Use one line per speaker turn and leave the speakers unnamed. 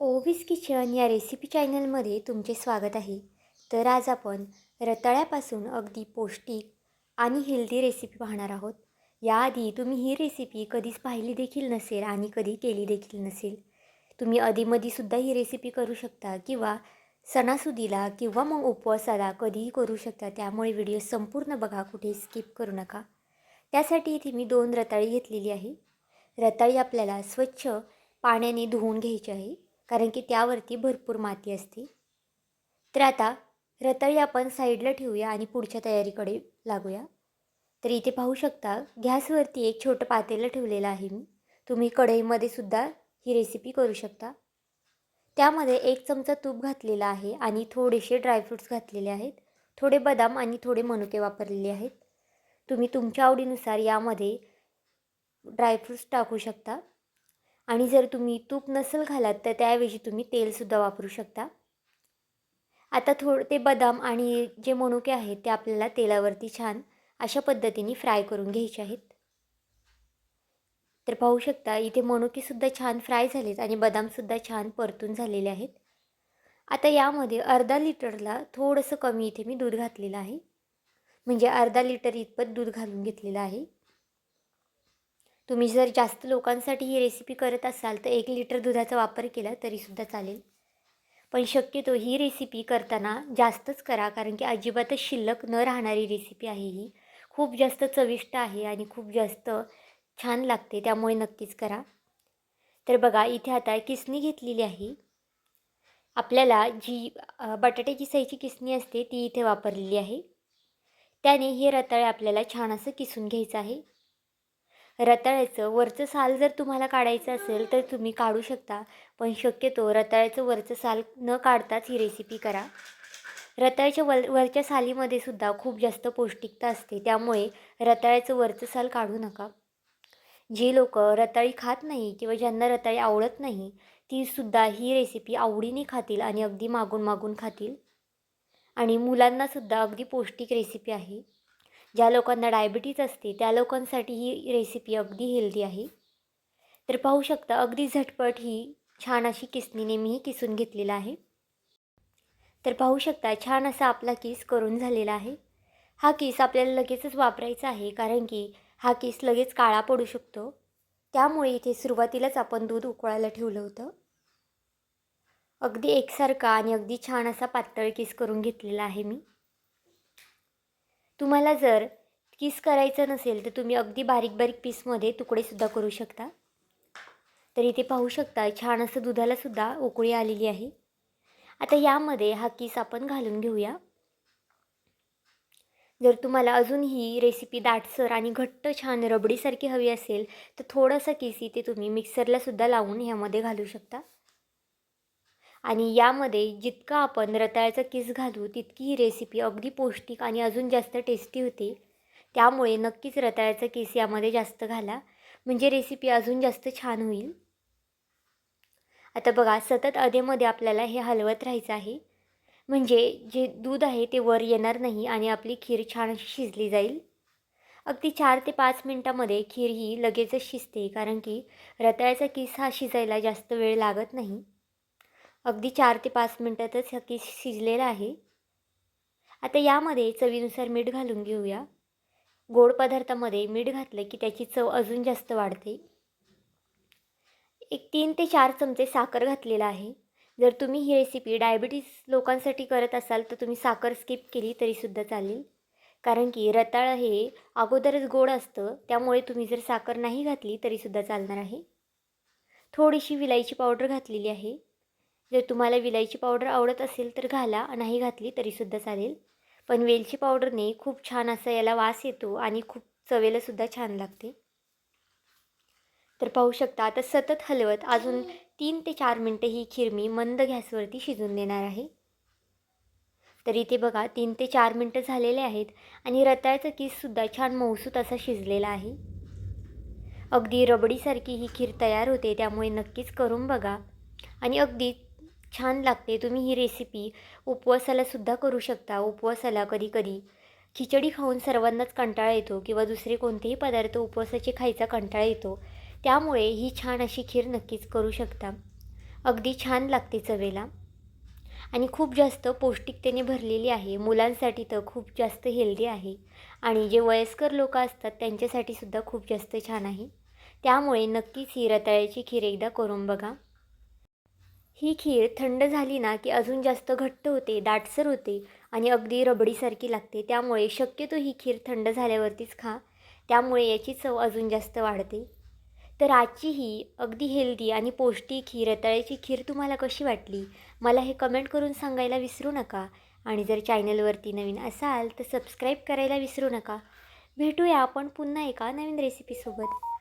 ओवीस kitchen या recipe चॅनलमध्ये तुमचे स्वागत आहे. तर आज आपण रताळ्यापासून अगदी पौष्टिक आणि हेल्दी रेसिपी पाहणार आहोत. याआधी तुम्ही ही रेसिपी कधीच पाहिली देखील नसेल आणि कधी केली देखील नसेल. तुम्ही अधीमधीसुद्धा ही रेसिपी करू शकता किंवा सणासुदीला किंवा मग उपवासाला कधीही करू शकता त्यामुळे व्हिडिओ संपूर्ण बघा कुठे स्किप करू नका. त्यासाठी इथे मी दोन रताळी घेतलेली आहे. रताळी आपल्याला स्वच्छ पाण्याने धुवून घ्यायची आहे. कारण की त्यावरती भरपूर माती असते. तर आता रताळी आपण साईडला ठेवूया आणि पुढच्या तयारीकडे लागूया. तर इथे पाहू शकता गॅसवरती एक छोटं पातेलं ठेवलेलं आहे मी. तुम्ही कढईमध्ये सुद्धा ही रेसिपी करू शकता. त्यामध्ये एक चमचा तूप घातलेला आहे आणि थोडेसे ड्रायफ्रूट्स घातलेले आहेत. थोडे बदाम आणि थोडे मनुके वापरलेले आहेत. तुम्ही तुमच्या आवडीनुसार यामध्ये ड्रायफ्रूट्स टाकू शकता. आणि जर तुम्ही तूप नसेल घालात तर त्याऐवजी तुम्ही तेलसुद्धा वापरू शकता. आता थोड ते बदाम आणि जे मनुके आहेत ते आपल्याला तेलावरती छान अशा पद्धतीने फ्राय करून घ्यायचे आहेत. तर पाहू शकता इथे मनुकेसुद्धा छान फ्राय झालेत आणि बदामसुद्धा छान परतून झालेले आहेत. आता यामध्ये अर्धा लिटरला थोडंसं कमी इथे मी दूध घातलेलं आहे. म्हणजे अर्धा लिटर इतपत दूध घालून घेतलेलं आहे. तुम्ही जर जास्त लोकांसाठी ही रेसिपी करत असाल तर एक लिटर दुधाचा वापर केला तरीसुद्धा चालेल. पण शक्यतो ही रेसिपी करताना जास्तच करा कारण की अजिबातच शिल्लक न राहणारी रेसिपी आहे ही. खूप जास्त चविष्ट आहे आणि खूप जास्त छान लागते त्यामुळे नक्कीच करा. तर बघा इथे आता किसणी घेतलेली आहे. आपल्याला जी बटाट्याची किसायची किसणी असते ती इथे वापरलेली आहे. त्याने हे रताळे आपल्याला छान असं किसून घ्यायचं आहे. रताळ्याचं वरचं साल जर तुम्हाला काढायचं असेल तर तुम्ही काढू शकता पण शक्यतो रताळ्याचं वरचं साल न काढताच ही रेसिपी करा. रताळ्याच्या वर वरच्या सालीमध्ये सुद्धा खूप जास्त पौष्टिकता असते त्यामुळे रताळ्याचं वरचं साल काढू नका. जी लोक रताळी खात नाही किंवा ज्यांना रताळी आवडत नाही तीसुद्धा ही रेसिपी आवडीने खातील आणि अगदी मागून मागून खातील. आणि मुलांनासुद्धा अगदी पौष्टिक रेसिपी आहे. ज्या लोकांना डायबिटीज असते त्या लोकांसाठी ही रेसिपी अगदी हेल्दी आहे. तर पाहू शकता अगदी झटपट ही छान अशी किसणीने मीही किसून घेतलेला आहे. तर पाहू शकता छान असा आपला किस करून झालेला आहे. हा किस आपल्याला लगेचच वापरायचा आहे कारण की हा किस लगेच काळा पडू शकतो. त्यामुळे इथे सुरुवातीलाच आपण दूध उकळायला ठेवलं होतं. अगदी एकसारखा आणि अगदी छान असा पातळ किस करून घेतलेला आहे मी. तुम्हाला जर किस करायचं नसेल तर तुम्ही अगदी बारीक बारीक पीसमध्ये तुकडेसुद्धा करू शकता. तर इथे पाहू शकता छान असं दुधालासुद्धा उकळी आलेली आहे. आता यामध्ये हा किस आपण घालून घेऊया. जर तुम्हाला अजून ही रेसिपी दाटसर आणि घट्ट छान रबडीसारखी हवी असेल तर थोडासा किस इथे तुम्ही मिक्सरलासुद्धा लावून ह्यामध्ये घालू शकता. आणि यामध्ये जितका आपण रताळ्याचा किस घालू तितकी ही रेसिपी अगदी पौष्टिक आणि अजून जास्त टेस्टी होते. त्यामुळे नक्कीच रताळ्याचा किस यामध्ये जास्त घाला. म्हणजे रेसिपी अजून जास्त छान होईल. आता बघा सतत अधेमध्ये आपल्याला हे हलवत राहायचं आहे. म्हणजे जे दूध आहे ते वर येणार नाही आणि आपली खीर छान अशी शिजली जाईल. अगदी चार ते पाच मिनटामध्ये खीर ही लगेचच शिजते कारण की रताळ्याचा किस हा शिजायला जास्त वेळ लागत नाही. अगदी चार ते पाच मिनटातच हा किस शिजलेला आहे. आता यामध्ये चवीनुसार मीठ घालून घेऊया. गोड पदार्थामध्ये मीठ घातलं की त्याची चव अजून जास्त वाढते. एक तीन ते चार चमचे साखर घातलेला आहे. जर तुम्ही ही रेसिपी डायबिटीस लोकांसाठी करत असाल तर तुम्ही साखर स्किप केली तरीसुद्धा चालेल. कारण की रताळ हे अगोदरच गोड असतं त्यामुळे तुम्ही जर साखर नाही घातली तरीसुद्धा चालणार आहे. थोडीशी विलायची पावडर घातलेली आहे. जर तुम्हाला विलायची पावडर आवडत असेल तर घाला नाही घातली तरीसुद्धा चालेल. पण वेलची पावडरने खूप छान असा याला वास येतो आणि खूप चवेलासुद्धा छान लागते. तर पाहू शकता आता सतत हलवत अजून तीन ते चार मिनटं ही खीर मी मंद गॅसवरती शिजून देणार आहे. तर इथे बघा तीन ते चार मिनटं झालेले आहेत आणि रताळ्याचा किससुद्धा छान मौसूत असा शिजलेला आहे. अगदी रबडीसारखी ही खीर तयार होते त्यामुळे नक्कीच करून बघा. आणि अगदी छान लागते. तुम्ही ही रेसिपी उपवासालासुद्धा करू शकता. उपवासाला कधी कधी खिचडी खाऊन सर्वांनाच कंटाळा येतो किंवा दुसरे कोणतेही पदार्थ उपवासाचे खायचा कंटाळा येतो. त्यामुळे ही छान अशी खीर नक्कीच करू शकता. अगदी छान लागते चवेला. आणि खूप जास्त पौष्टिकतेने भरलेली आहे. मुलांसाठी तर खूप जास्त हेल्दी आहे. आणि जे वयस्कर लोक असतात त्यांच्यासाठी सुद्धा खूप जास्त छान आहे. त्यामुळे नक्कीच ही रताळ्याची खीर एकदा करून बघा. ही खीर थंड झाली ना की अजून जास्त घट्ट होते दाटसर होते आणि अगदी रबडीसारखी लागते. त्यामुळे शक्यतो ही खीर थंड झाल्यावरतीच खा. त्यामुळे याची चव अजून जास्त वाढते. तर आजची ही अगदी हेल्दी आणि पौष्टिक ही रताळ्याची खीर तुम्हाला कशी वाटली? मला हे कमेंट करून सांगायला विसरू नका. आणि जर चॅनलवरती नवीन असाल तर सबस्क्राईब करायला विसरू नका. भेटूया आपण पुन्हा एका नवीन रेसिपीसोबत